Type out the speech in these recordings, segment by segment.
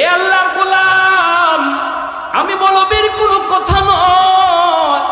এ আল্লাহর গোলাম, আমি মলবের কোনো কথা নয়।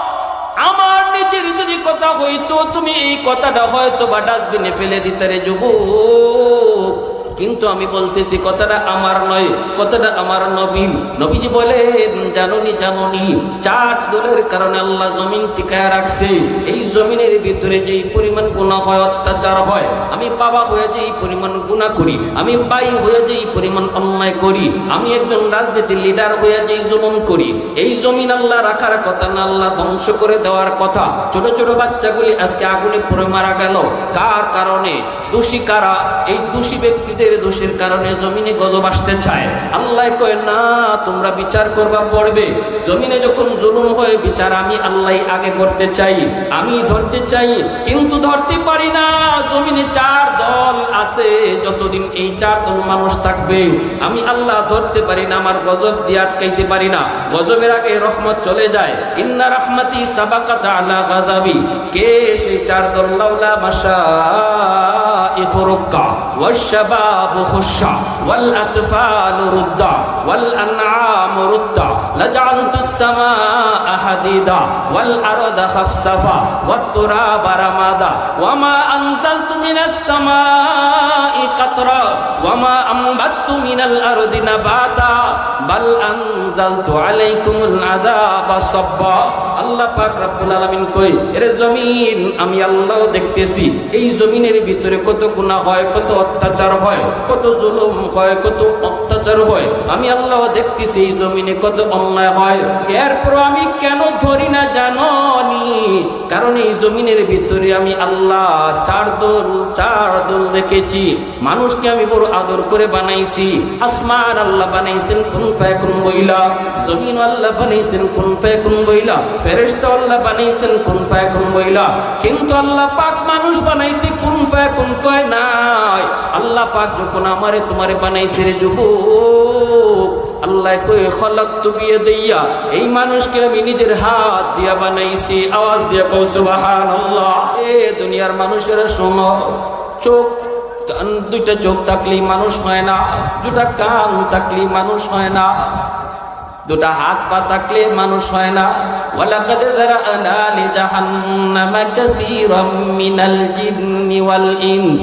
আমার নিজের যদি কথা হইতো, তুমি এই কথাটা হয়তো বা ডাস্টবিনে ফেলে দিতে রে যুবক। কিন্তু আমি বলতেছি, কথাটা আমার নয়, কথাটা আমার নবীন নবীজি বলেন, জাননি জাননি চার দলের কারণে আল্লাহ জমিন টিকায় রাখছে। এই জমিনের ভিতরে যেই পরিমাণ গুণা হয়, অত্যাচার হয়, আমি বাবা হয়ে যেই পরিমাণ গুণা করি, আমি ভাই হয়ে যেই পরিমাণ অন্যায় করি, আমি একজন রাজনীতির লিডার হয়ে যেই জুলুম করি, এই জমিন আল্লাহ রাখার কথা না আল্লাহ ধ্বংস করে দেওয়ার কথা। ছোট ছোট বাচ্চাগুলি আজকে আগুনে পড়ে মারা গেল। কার কারণে? দোষী কারা? এই দোষী ব্যক্তিদের নিজের দোষের কারণে জমিনে গজব আসতে চায়। আল্লাহ কয়, না, তোমরা বিচার করবা, পড়বে। জমিনে যখন জুলুম হয়, বিচার আমি আল্লাহ আগে করতে চাই। আমি ধরতে চাই, কিন্তু ধরতে পারি না। জমিনে চার দল আছে, যতদিন এই চার দল মানুষ থাকবে, আমি আল্লাহ ধরতে পারি না, আমার গজব দিয়ে আটকাইতে পারি না। গজবের আগে রহমত চলে যায়। ইন্না রহমতি সাবাকি কে সেই চার দল? লাউলা মাশা ইফরুক্কা ওয়াশাবা والشباب خشع والأطفال ردا والأنعام ردا لجعلت السماء حديدا والأرض خفصفا والتراب رمادا وما أنزلت من السماء قطرا وما أنبت من الأرض نباتا بل أنزلت عليكم العذاب صبا আল্লাহ পাক রব্বুল আলামিন কই এর জমিন আমি আল্লাহ দেখতেছি এই জমিনের ভিতরে কত গুনাহ হয় কত অত্যাচার হয় কত জুলুম হয় কত অত্যাচার হয়। আমি আল্লাহ দেখতেছি এই জমিনে কত অন্যায় হয়। এরপর আমি কেন ধরি না জানি কারণ এই জমিনের ভিতরে আমি আল্লাহ চার দোল চার দোল রেখেছি। মানুষকে আমি বড় আদর করে বানাইছি। আসমান আল্লাহ বানাইছেন, কোন ফায়াকুন বইলা জমিন আল্লাহ বানাইছেন, কোন ফায়াকুন বইলা ফেরেশতা আল্লাহ বানাইছেন, কোন ফায়াকুন বইলা কিন্তু আল্লাহ পাক মানুষ বানাইতে কোন ফায়াকুন কয় নাই। আল্লাহ পাক যখন আমারে তোমারে বানাইছে রে যুবক আল্লাহ কই খলক তু বিয়ে দিয়া এই মানুষকে আমি নিজের হাত দিয়া বানাইছি, আওয়াজ দিয়া কও, সুবহানাল্লাহ। এ দুনিয়ার মানুষেরা শোনো, চোখ, কান, দুইটা চোখ থাকলেই মানুষ হয় না, দুটা কান থাকলেই মানুষ হয় না, দুটা হাত পা থাকলে মানুষ হয় না। ওয়ালাকাদ যারানা লিজাহান্নামা কাসীরাম মিনাল জিন্নি ওয়াল ইনস।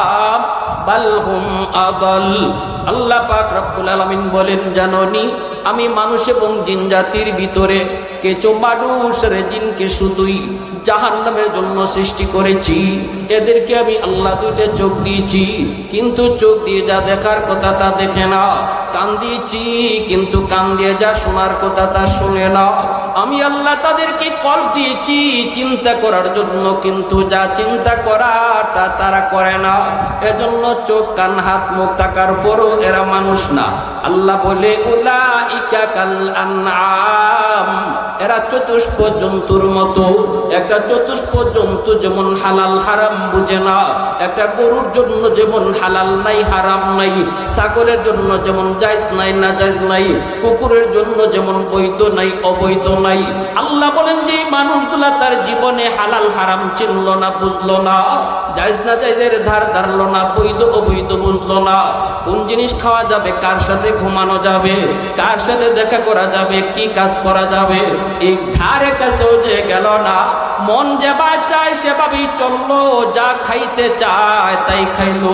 বালহুম আদল। আল্লাহ পাক রব্বুল আলমিন বলেন, জাননি, আমি মানুষ এবং জিন জাতির ভিতরে কেচো মানুষ জিনকে শুধুই জাহান নামের জন্য সৃষ্টি করেছি। এদেরকে আমি আল্লাহ দুইটা চোখ দিয়েছি, কিন্তু চোখ দিয়ে যা দেখার কথা তা দেখে না। কান দিয়েছি, কিন্তু কান দিয়ে যা শোনার কথা তা শুনে না। আমি আল্লাহ তাদেরকে কল দিয়েছি চিন্তা করার জন্য, কিন্তু যা চিন্তা করার তা তারা করে না। এজন্য চোখ, কান, হাত, মুখ থাকার পরও এরা মানুষ না। আল্লাহ বলে এরা চতুষ্প জন্তুর মতো। একটা চতুষ্প জন্তু যেমন হালাল হারাম বুঝে না। একটা গরুর জন্য যেমন হালাল নাই, হারাম নাই। ছাগলের জন্য যেমন জায়জ নাই না জায়জ নাই। কুকুরের জন্য যেমন বৈধ নাই, অবৈধ নাই। আল্লাহ বলেন যে মানুষগুলা তার জীবনে হালাল হারাম চিনল না, বুঝলো না। জায়জ না জায়জের ধার ধারলো না, বৈধ অবৈধ বুঝলো না। কোন জিনিস খাওয়া যাবে, কার সাথে ঘুমানো যাবে, কার সাথে দেখা করা যাবে, কি কাজ করা যাবে, এই ধারে কাছেও যে গেল না। মন যেবা চায় সেভাবেই চলল, যা খাইতে চায় তাই খাইলো।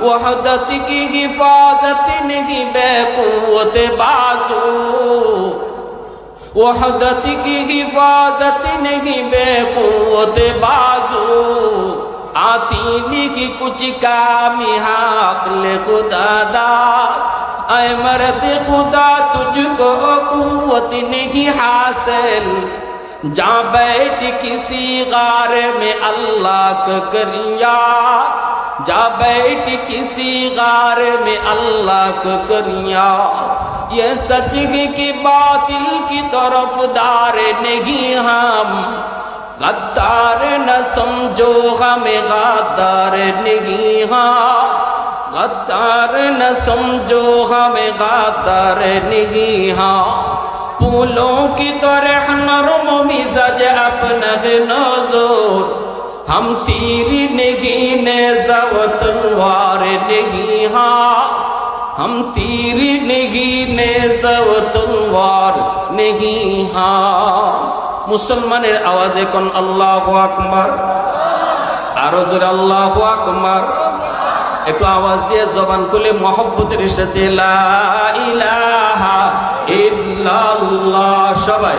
وحدت کی حفاظت نہیں بے قوت بازو وحدت کی حفاظت نہیں بے قوت بازو آتی نہیں کچھ کامی حق لے خدا دا اے مرد خدا تجھ کو قوت نہیں حاصل جا بیٹھ کسی غار میں اللہ کا کریا जा बैठ किसी गार में अल्लाह को करिया ये सच कि बातिल की तरफ़ दार नहीं हम। गद्दार न समझो हमें गद्दार नहीं हाँ। गद्दार न समझो हमें गद्दार नहीं हाँ। फूलों की तरह नरम मिजाज अपना नज़र। हम تیر نہیں نیزو تلوار نہیں ہاں ہم تیر نہیں نیزو تلوار نہیں ہاں মুসলমানের আওয়াজে কোন আল্লাহ আকমার আরও জোরে আল্লাহ আকমার একটু আওয়াজ দিয়ে জবান খুলে মহব্বতের সাথে সবাই।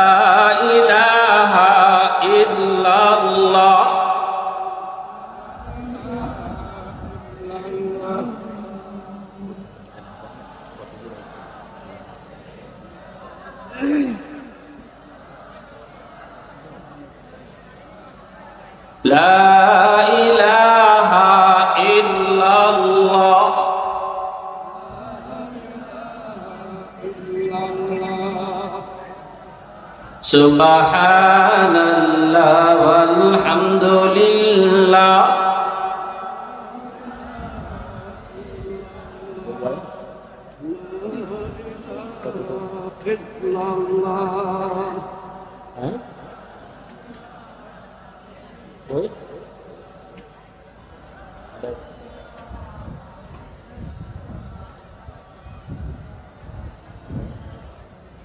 لا إله إلا الله. سبحان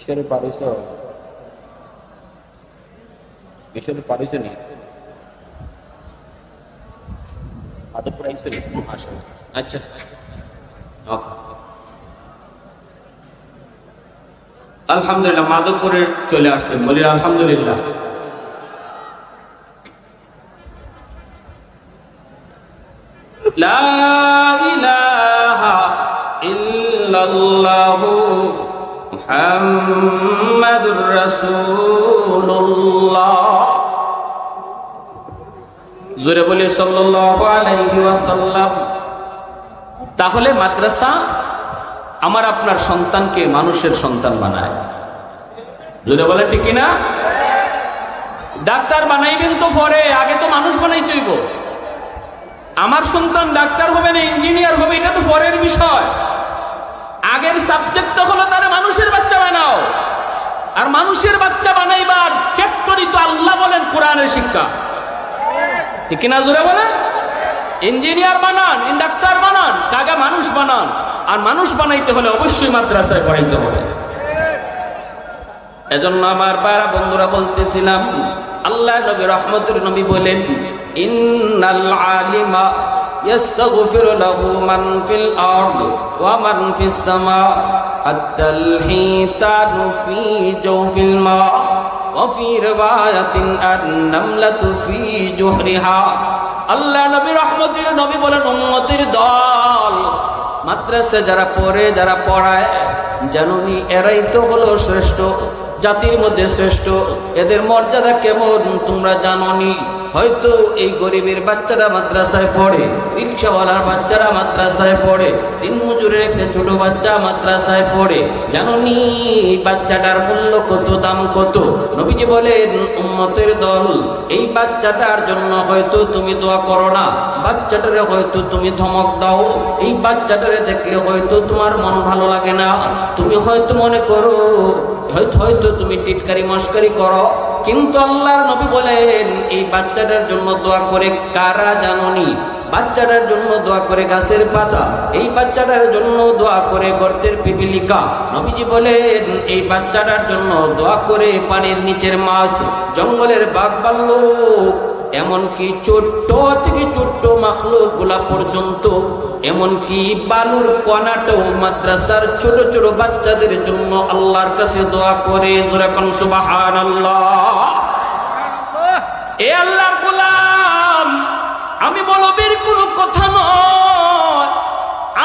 ঈশ্বরের পারিস ঈশ্বরের পারিস নেই নি আসো আচ্ছা। ওকে। আলহামদুলিল্লাহ মাধবপুরে চলে আসছেন বলি আলহামদুলিল্লাহ। মাদ্রাসা আমার আপনার সন্তানকে মানুষের সন্তান বানায়। যদি বলে ঠিক না ডাক্তার বানাইবেন তো পরে, আগে তো মানুষ বানাইতে হইব। আমার সন্তান ডাক্তার হবে না, ইঞ্জিনিয়ার হবে, এটা তো পরের বিষয়। আগের সাবজেক্ট তো হলো তারা মানুষের বাচ্চা বানাও। আর মানুষের বাচ্চা বানাইবার ফ্যাক্টরি তো আল্লাহ বলেন, কোরআনের শিক্ষা। ঠিক না জোরে বলেন? ইঞ্জিনিয়ার বানান ডাক্তার বানান কাগা মানুষ বানান আর মানুষ বানাইতে হলে অবশ্যই মাদ্রাসায় পড়াইতে হবে এজন্য আমার পাড়া বন্ধুরা বলতেছিলাম আল্লাহ নবী রহমতুর নবী বলেন ইন্নাল আলিমা يستغفر له من في الأرض ومن في السماء حتى الحيتان في جوف الماء وفي رواية النملة في جحرها আল্লাহ নবী রহমতির নবী বলেন উন্নতির দল। মাদ্রাসে যারা পড়ে, যারা পড়ায় জানুনি এরাই তো হলো শ্রেষ্ঠ, জাতির মধ্যে শ্রেষ্ঠ। এদের মর্যাদা কেমন তোমরা জানোনি? হয়তো এই গরিবের বাচ্চারা মাদ্রাসায় পড়ে, রিক্সাওয়ালার বাচ্চারা মাদ্রাসায় পড়ে দিন মজুরের একটা ছোট বাচ্চা মাদ্রাসায় পড়ে, জানোনি এই বাচ্চাটার মূল্য কত, দাম কত? নবীজি বলেন, উম্মতের দল, এই বাচ্চাটার জন্য হয়তো তুমি দোয়া করো না, বাচ্চাটারে হয়তো তুমি ধমক দাও, এই বাচ্চাটারে দেখলে হয়তো তোমার মন ভালো লাগে না, তুমি হয়তো মনে করো, হয়তো হয়তো তুমি টিটকারি মস্কারি করো। কিন্তু আল্লাহর নবী বলেন, এই বাচ্চাটার জন্য দোয়া করে কারা জাননি? বাচ্চাটার জন্য দোয়া করে গাছের পাতা, এই বাচ্চাটার জন্য দোয়া করে গর্তের পিপিলিকা। নবীজি বলেন, এই বাচ্চাটার জন্য দোয়া করে পানির নিচের মাছ, জঙ্গলের বাঘ ভাল্লুক এমনকি ছোট্ট থেকে ছোট্ট মাখলুকগুলা পর্যন্ত, এমনকি বালুর কণাটাও মাদ্রাসার ছোট ছোট বাচ্চাদের জন্য আল্লাহর কাছে দোয়া করে সুবাহান এ আল্লাহর গোলাম, আমি মৌলবীর কোনো কথা নয়।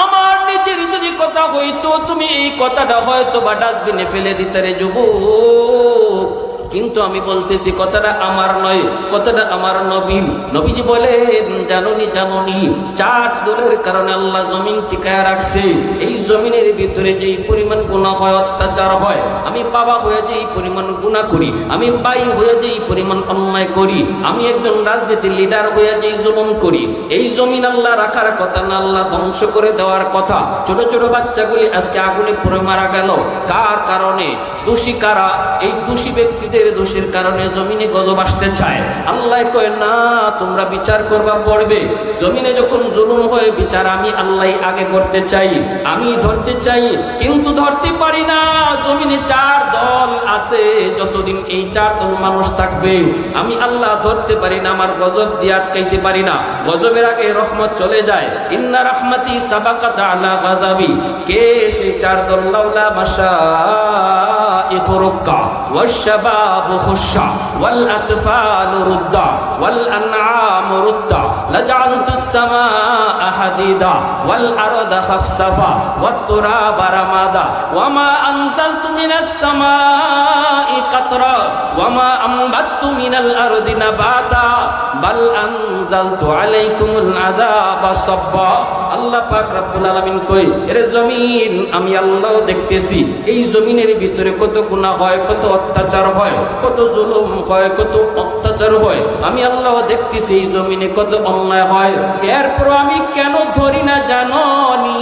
আমার নিজের যদি কথা হইতো, তুমি এই কথাটা হয়তো বা ডাস্টবিনে ফেলে দিতে রে যুবক। কিন্তু আমি বলতেছি, কথাটা আমার নয়, কথাটা আমার নবীন নবীজি বলেন, জাননি জাননি চার দলের কারণে আল্লাহ জমিন টিকায় রাখছে। এই জমিনের ভিতরে যেই পরিমাণ গুণা হয়, অত্যাচার হয়, আমি বাবা হয়ে যেই পরিমাণ গুণা করি, আমি ভাই হয়ে যেই পরিমাণ অন্যায় করি, আমি একজন রাজনীতির লিডার হয়ে যেই জুলুম করি, এই জমিন আল্লাহ রাখার কথা না আল্লাহ ধ্বংস করে দেওয়ার কথা। ছোট ছোট বাচ্চাগুলি আজকে আগুনে পড়ে মারা গেল। কার কারণে? দোষী কারা? এই দোষী ব্যক্তিদের দোষের কারণে জমিনে গজব আসতে চায়। আল্লাহ কয়, না, তোমরা বিচার করবা, পড়বে। জমিনে যখন জুলুম হয়ে, বিচার আমি আল্লাহ আগে করতে চাই। আমি ধরতে চাই, কিন্তু ধরতে পারি না। জমিনে চার দল আছে, যতদিন এই চার দল মানুষ থাকবে। আমি আল্লাহ ধরতে পারি না, আমার গজব দিয়ে আটকাইতে পারি না। গজবের আগে রহমত চলে যায়। ইন্না রহমতি সাবাকাত আলা গাদাবি কে সেই চার দল? লাউলা ركع والشباب خشع والأطفال ردا والأنعام ردا لجعلت السماء حديدا والأرض خفصفا والتراب رمادا وما أنزلت من السماء قطرا আল্লাহ জমিন, আমি আল্লাহ দেখতেছি। এই জমিনের ভিতরে কত গুনাহ হয়, কত অত্যাচার হয়, কত জুলুম হয়, কত অত্যাচার হয়। আমি আল্লাহ দেখতেছি জমিনে কত অন্যায় হয়। এরপর আমি কেন ধরি না জানি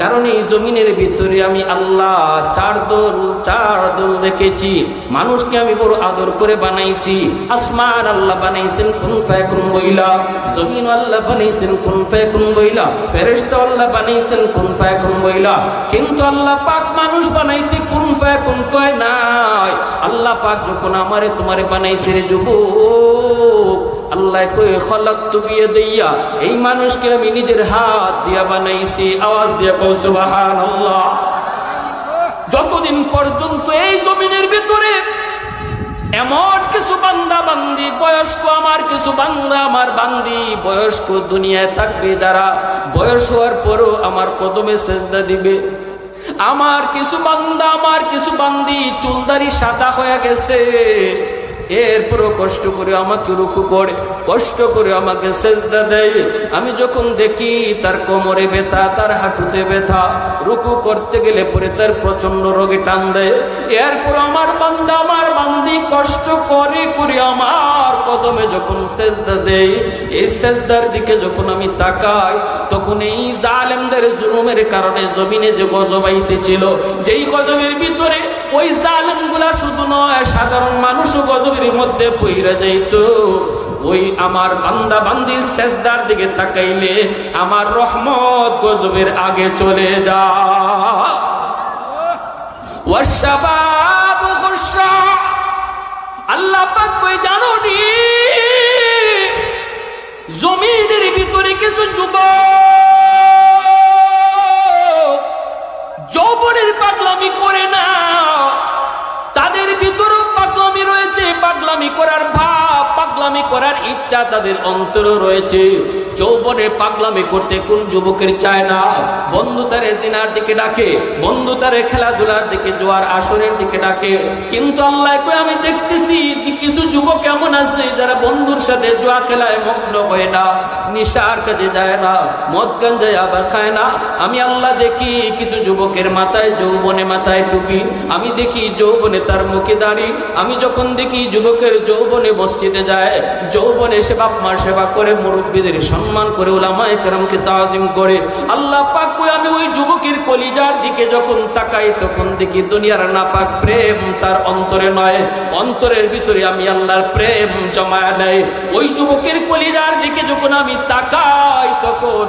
কারণ এই জমিনের ভিতরে আমি আল্লাহ চার দোল চার দোল রেখেছি। মানুষকে আমি বড় আদর করে বানাইছি। আসমান আল্লাহ বানাইছেন, কোন ফায়াকুন বইলা জমিন আল্লাহ বানাইছেন, কোন ফায়াকুন বইলা ফেরেশতা আল্লাহ বানাইছেন, কোন ফায়াকুন বইলা কিন্তু আল্লাহ পাক মানুষ বানাইতে কোন ফায়াকুন কয় নাই আল্লাহ পাক যখন আমারে তোমারে বানাইছে রে যুবক, আল্লাহ কই খলক তু দিয়া এই মানুষকে আমি নিজের হাত দিয়া বানাইছি। আওয়াজ দিয়া কৌ সুবহানাল্লাহ। যতদিন পর্যন্ত এই জমিনের ভিতরে এমন কিছু বান্দা বান্দি, বয়স্ক আমার কিছু বান্দা আমার বান্দি, বয়স্ক দুনিয়ায় থাকবে যারা, বয়স হওয়ার পরও আমার কদমে সেজদা দিবে। আমার কিছু বান্দা আমার কিছু বান্দি চুলদারি সাদা হয়ে গেছে। এরপরও কষ্ট করে আমাকে রুকু করে, কষ্ট করে আমাকে সেজদা দেয়। আমি যখন দেখি তার কোমরে ব্যথা, তার হাঁটুতে ব্যথা, রুকু করতে গেলে পরে তার প্রচণ্ড রোগে টান দেয়। এরপর আমার বান্দা, আমার বান্দি কষ্ট করে করে আমার কদমে যখন সেজদা দেয়, এই সেজদার দিকে যখন আমি তাকাই, তখন এই জালেমদের জুলুমের কারণে জমিনে যে গজবাইতে ছিল যেই গজবের ভিতরে ওই জালেমগুলা শুধু নয়, সাধারণ মানুষও গজবের মধ্যে পইরা যাইত। ওই আমার বান্দা বান্দির শেষদার দিকে তাকাইলে আমার রহমত গজবের আগে চলে যা আল্লাহ পাক জানো ভিতরে যুবক যৌবনের পাগলামি করে পাগলামি করার ভাব, পাগলামি করার ইচ্ছা তাদের অন্তর রয়েছে। যৌবনে পাগলামি করতে কোন যুবকের চায় না? বন্ধু তারে জিনার দিকে ডাকে, বন্ধু তারে খেলাধুলার দিকে জোয়ার আসরের দিকে ডাকে। কিন্তু আল্লাহ আমি দেখতেছি কিছু যুবক এমন আছে যারা বন্ধুর সাথে জোয়া খেলায় মগ্ন হয় না। নিশার কাজে যায় না, মদ গাঞ্জায় আবার খায় না। আমি আল্লাহ দেখি, কিছু যুবকের মাথায়, যৌবনে মাথায় টুপি। আমি দেখি যৌবনে তার মুখে দাঁড়ি। আমি যখন দেখি যুবকের যৌবনে মসজিদে যায়, যৌবনে সে বাপ মার সেবা করে মুরব্বীদের সম্মান করে ওলামা একরামকে তাজিম করে। আল্লাহ পাক আমি ওই যুবকের কলিজার দিকে যখন তাকাই, তখন দেখি দুনিয়ার নাপাক প্রেম তার অন্তরে নয়। অন্তরের ভিতরে আমি আল্লাহর প্রেম জমায় নেয় ওই যুবকের কলিজার দিকে যখন আমি তাকাই তখন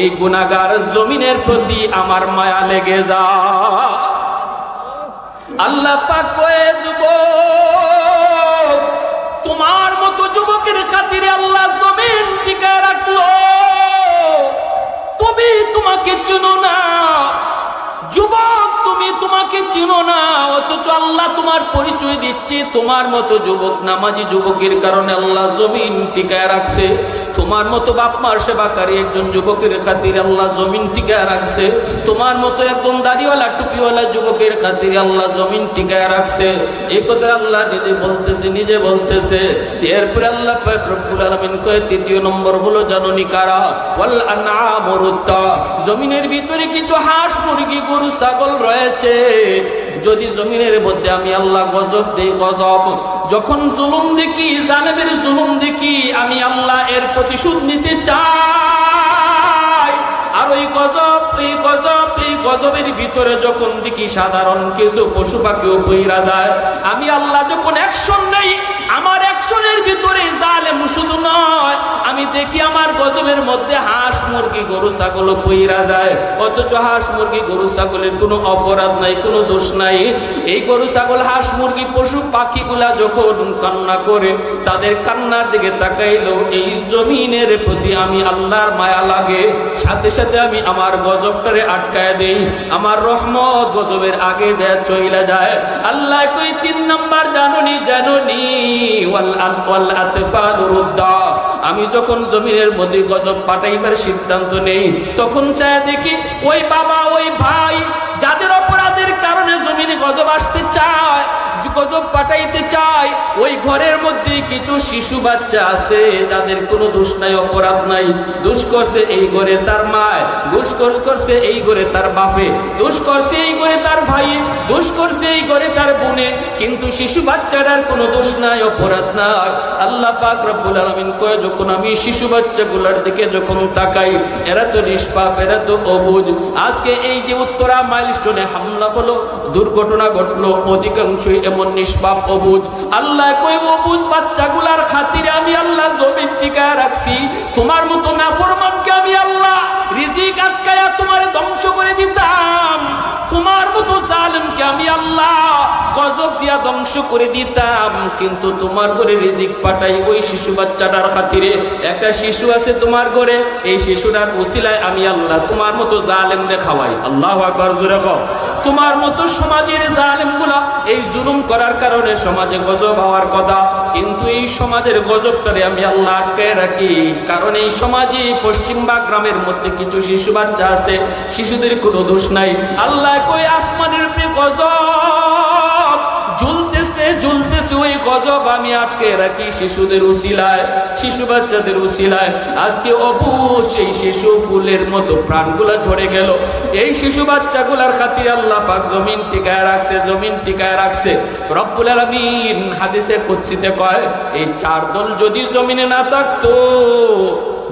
এই গুনাগার জমিনের প্রতি আমার মায়া লেগে যায়। আল্লাহ কয়ে, যুবক, তোমার মতো যুবকের খাতিরে আল্লাহ জমিন টিকায় রাখল। তুমি তোমাকে চিনো না। যুবক, তুমি তোমাকে চিনো না। অথচ আল্লাহ তোমার পরিচয় দিচ্ছে, তোমার মতো যুবক, নামাজি যুবকের কারণে আল্লাহ জমিন টিকায় রাখছে। তোমার মতো বাপ মার সেবাকারী একজন যুবকের খাতির আল্লাহ জমিন টিকায় রাখছে। তোমার মতো একদম দাড়িওয়ালা, টুপিওয়ালা যুবকের খাতির আল্লাহ জমিন টিকায় রাখছে। এই কথা আল্লাহ নিজে বলতেছে নিজে বলতেছে। এরপরে আল্লাহ রব্বুল আলামিন কয়ে, তৃতীয় নম্বর হলো, জাননি কারা? জমিনের ভিতরে কিছু হাঁস, মুরগি, গরু, ছাগল রয়েছে। যদি জমিনের মধ্যে আমি আল্লাহ গজব দেই, গজব। যখন জুলুম দেখি জানেবের জুলুম দেখি, আমি আল্লাহ এর প্রতিশোধ নিতে চাই। আর ওই গজব, এই গজব, এই গজবের ভিতরে যখন দেখি সাধারণ কিছু পশু পাখিও বইরা যায়, আমি আল্লাহ যখন অ্যাকশন নেই, আমার অ্যাকশনের ভিতরে জালেম শুধু নয়, আমি দেখি আমার গজবের মধ্যে হাঁস মুরগি, গরু, ছাগল বইরা যায়। অথচ হাঁস মুরগি, গরু, ছাগলের কোনো অপরাধ নাই, কোনো দোষ নাই। এই গরু, ছাগল, হাঁস মুরগি, পশু, পাখিগুলা যখন কান্না করে, তাদের কান্নার দিকে তাকাইলো, এই জমিনের প্রতি আমি আল্লাহর মায়া লাগে। সাথে সাথে আমি আমার গজবটারে আটকায় দেই, আমার রহমত গজবের আগে দেয় চইলা যায়। আল্লাহ কই, তিন নাম্বার জাননি জাননি, ওয়াল আতফাল আমি যখন জমিনের মধ্যে গজব পাঠাইবার সিদ্ধান্ত নেই, তখন চায় দেখি ওই বাবা, ওই ভাই, যাদের অপরাধের কারণে জমিনে গজব আসতে চায়। গজব পাঠাইতে চায় ওই ঘরের মধ্যে কিছু শিশু বাচ্চা আছে, যাদের কোনো দোষ নাই, অপরাধ নাই। দোষ করছে এই ঘরে তার মায়, দোষ করছে এই ঘরে তার বাপে, দোষ করছে এই ঘরে তার ভাই, দোষ করছে এই ঘরে তার বোনে, কিন্তু শিশু বাচ্চাটার কোনো দোষ নাই, অপরাধ নাই। আল্লাহ পাক রব্বুল আলামিন কয়, যখন আমি শিশু বাচ্চাগুলোর দিকে যখন তাকাই, এরা তো নিষ্পাপ, এরা তো অবুজ। আজকে এই যে উত্তরা মাইলস্টোনে হামলা হলো, দুর্ঘটনা ঘটলো, অধিকাংশই এমন নিষ্পাপ অবুজ। আল্লাহ কই অবুজ বাচ্চাগুলার খাতিরে আমি আল্লাহ জমিন টিকা রাখছি। তোমার মতো নাফরমানকে আমি আল্লাহ রিজিক আটকায়া তোমার ধ্বংস করে দিতাম। তোমার মতো জালেমকে আমি আল্লাহ গজব দিয়া ধ্বংস করে দিতাম, কিন্তু তোমার ঘরে রিজিক পাঠাই ওই শিশু বাচ্চাটার খাতিরে। একটা শিশু আছে তোমার ঘরে, এই শিশুটার উসিলায় আমি আল্লাহ তোমার মতো জালেম রে খাওয়াই। আল্লাহ আকবার, জোরে খাও তোমার মতো সমাজের জালেমগুলা এই জুলুম করার কারণে সমাজে গজব হওয়ার কথা, কিন্তু এই সমাজের গজবটারে আমি আল্লাহ আটকে রাখি। কারণ এই সমাজে পশ্চিমবা গ্রামের মধ্যে কিছু শিশু বাচ্চা আছে, শিশুদের কোনো দোষ নাই। আল্লাহ কই আসমানের উপরে গজব ঝুলতেছে ওই গজব, আমি আটকে রাখি শিশুদের উসিলায়, শিশু বাচ্চাদের উসিলায়। আজকে অবশ্যই শিশু ফুলের মতো প্রাণগুলা ঝরে গেল। এই শিশু বাচ্চাগুলার খাতির আল্লাহ পাক জমিন টিকায় রাখছে, জমিন টিকায় রাখছে। রব্বুল আলামিন হাদিসে কুদসিতে কয়, এই চার দল যদি জমিনে না থাকতো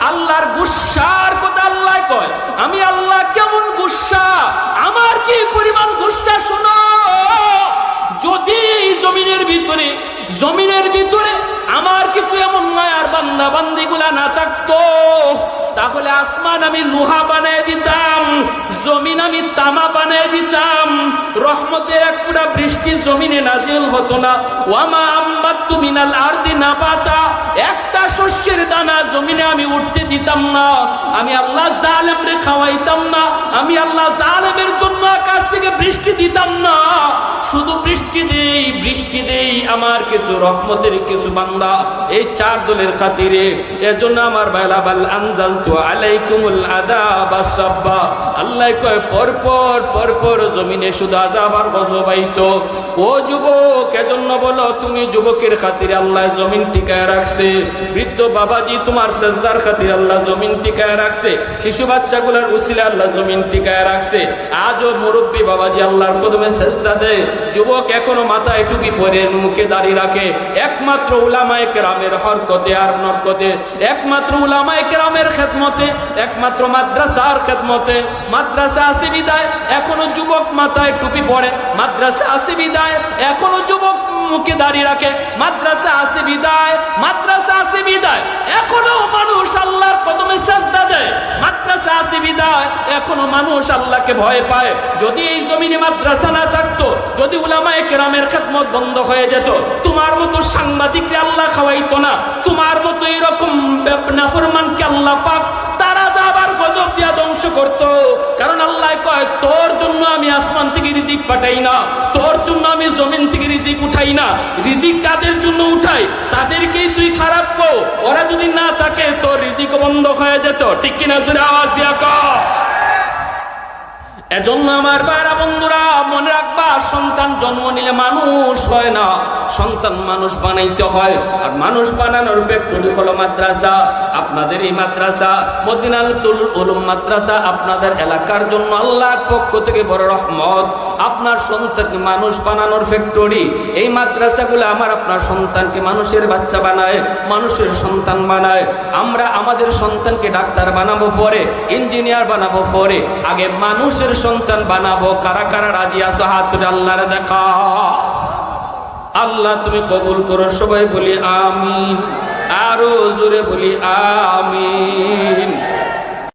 আল্লাহর গুসার কথা আল্লাহ কয়। আমি আল্লাহ কেমন গুসা আমার কি পরিমাণ গুসা শোনো? যদি জমিনের ভিতরে জমিনের ভিতরে আমার কিছু এমন নয় আর বান্দা বান্দিগুলা না থাকতো তাহলে আসমান আমি লোহা বানিয়ে দিতাম, জমিন আমি তামা বানিয়ে দিতাম রহমতের এক পুরা বৃষ্টি জমিনে নাজিল হতো না। ওয়ামা আম্বাত্তু মিনাল আরদি নাবাতা, একটা শস্যের দানা জমিনে আমি উঠতে দিতাম না। আমি আল্লাহ জালেমরে খাওয়াইতাম না, আমি আল্লাহ জালেমের জন্য আকাশ থেকে বৃষ্টি দিতাম না। শুধু বৃষ্টি দেই বৃষ্টি দেই, আমার কিছু রহমতের কিছু বান্দা এই চার দলের খাতিরে। এজন্য আমার বাইলা বাল আনজাল তো আলাইকুমুল আদাব আসাব্বা আল্লাহ ও যুবক তুমি যুবকের আল্লাহ জমিন টিকায় রাখছে। তোমার আল্লাহ জমিন টিকায় রাখছে। শিশু আল্লাহ জমিন টিকায় রাখছে। আজও মুরব্বী বাবাজি আল্লাহর কদমে সেজদা দেয়। যুবক এখনও মাথায় টুপি পরে মুখে দাঁড়িয়ে রাখে। একমাত্র উলামায়ে কেরামের হরকতে আর নরকতে। একমাত্র উলামায়ে কেরামের খেদমতে, একমাত্র মাদ্রাসার খেদমতে। মাদ্রাসা আছে বিদায়, এখনও যুবক মাথায় টুপি পরে মাদ্রাসা আছে বিদায়, এখনও যুবক মুখে দাঁড়িয়ে রাখে। মাদ্রাসা আছে বিদায়, মাদ্রাসা আছে বিদায়, এখনও মানুষ আল্লাহর কদমে সাজদা দেয়। মাদ্রাসা আছে বিদায়, এখনও মানুষ আল্লাহকে ভয় পায়। যদি এই জমিনে মাদ্রাসা না থাকতো, যদি উলামায়ে কেরামের খেদমত বন্ধ হয়ে যেত, তোমার মতো সাংবাদিককে আল্লাহ খাওয়াইতো না। তোমার মতো এরকম নাফরমানকে আল্লাহ পাক তারা আবার ধ্বংস করত। কারণ আল্লাহ কয়, তোর জন্য আমি আসমান থেকে রিজিক পাঠাই না। তোর জন্য আমি জমিন থেকে রিজিক উঠাই না। রিজিক যাদের জন্য উঠাই, তাদেরকেই তুই খারাপ কো ওরা যদি না থাকে, তোর রিজিক বন্ধ হয়ে যেত। ঠিক কিনা জোরে আওয়াজ দিয়া কর। এজন্য আমার বাইরা বন্ধুরা, মনে রাখবা, সন্তান জন্ম নিলে মানুষ হয় না। সন্তান মানুষ বানাইতে হয়, আর মানুষ বানানোর ফ্যাক্টরি হলো মাদ্রাসা। আপনাদের এই মাদ্রাসা মদিনাল তুল মাদ্রাসা আপনাদের এলাকার জন্য আল্লাহর পক্ষ থেকে বড় রহমত। আপনার সন্তানকে মানুষ বানানোর ফ্যাক্টরি এই মাদ্রাসাগুলো আমার আপনার সন্তানকে মানুষের বাচ্চা বানায়, মানুষের সন্তান বানায়। আমরা আমাদের সন্তানকে ডাক্তার বানাবো পরে ইঞ্জিনিয়ার বানাবো পরে। আগে মানুষের সন্তান বানাবো। কারা কারা রাজি আসো হাত আল্লাহর দেখা। আল্লাহ তুমি কবুল করো, সবাই বলি আমিন। আরও জোরে বলি আমিন।